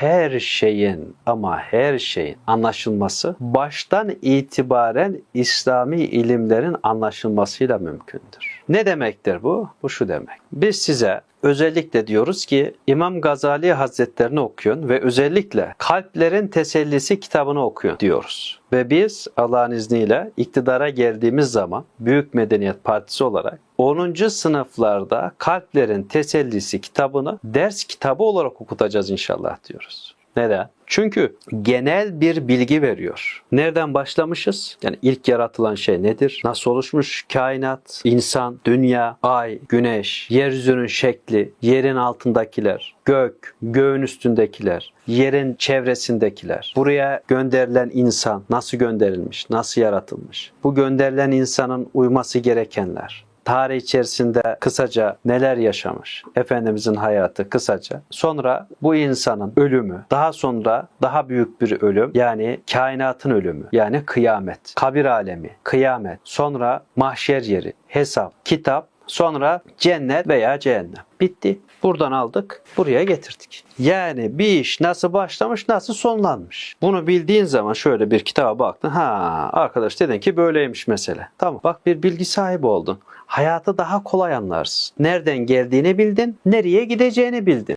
her şeyin ama her şeyin anlaşılması baştan itibaren İslami ilimlerin anlaşılmasıyla mümkündür. Ne demektir bu? Bu şu demek. Biz size özellikle diyoruz ki İmam Gazali Hazretlerini okuyun ve özellikle Kalplerin Tesellisi kitabını okuyun diyoruz. Ve biz Allah'ın izniyle iktidara geldiğimiz zaman Büyük Medeniyet Partisi olarak 10. sınıflarda Kalplerin Tesellisi kitabını ders kitabı olarak okutacağız inşallah diyoruz. Neden? Çünkü genel bir bilgi veriyor. Nereden başlamışız? Yani ilk yaratılan şey nedir? Nasıl oluşmuş kainat, insan, dünya, ay, güneş, yeryüzünün şekli, yerin altındakiler, gök, göğün üstündekiler, yerin çevresindekiler. Buraya gönderilen insan nasıl gönderilmiş, nasıl yaratılmış? Bu gönderilen insanın uyması gerekenler, tarih içerisinde kısaca neler yaşamış, Efendimizin hayatı kısaca. Sonra bu insanın ölümü, daha sonra daha büyük bir ölüm yani kainatın ölümü yani kıyamet, kabir alemi, kıyamet, sonra mahşer yeri, hesap, kitap, sonra cennet veya cehennem. Bitti. Buradan aldık, buraya getirdik. Yani bir iş nasıl başlamış, nasıl sonlanmış. Bunu bildiğin zaman şöyle bir kitaba baktın. Ha arkadaş dedin ki böyleymiş mesele. Tamam bak bir bilgi sahibi oldun. Hayatı daha kolay anlarsın. Nereden geldiğini bildin, nereye gideceğini bildin.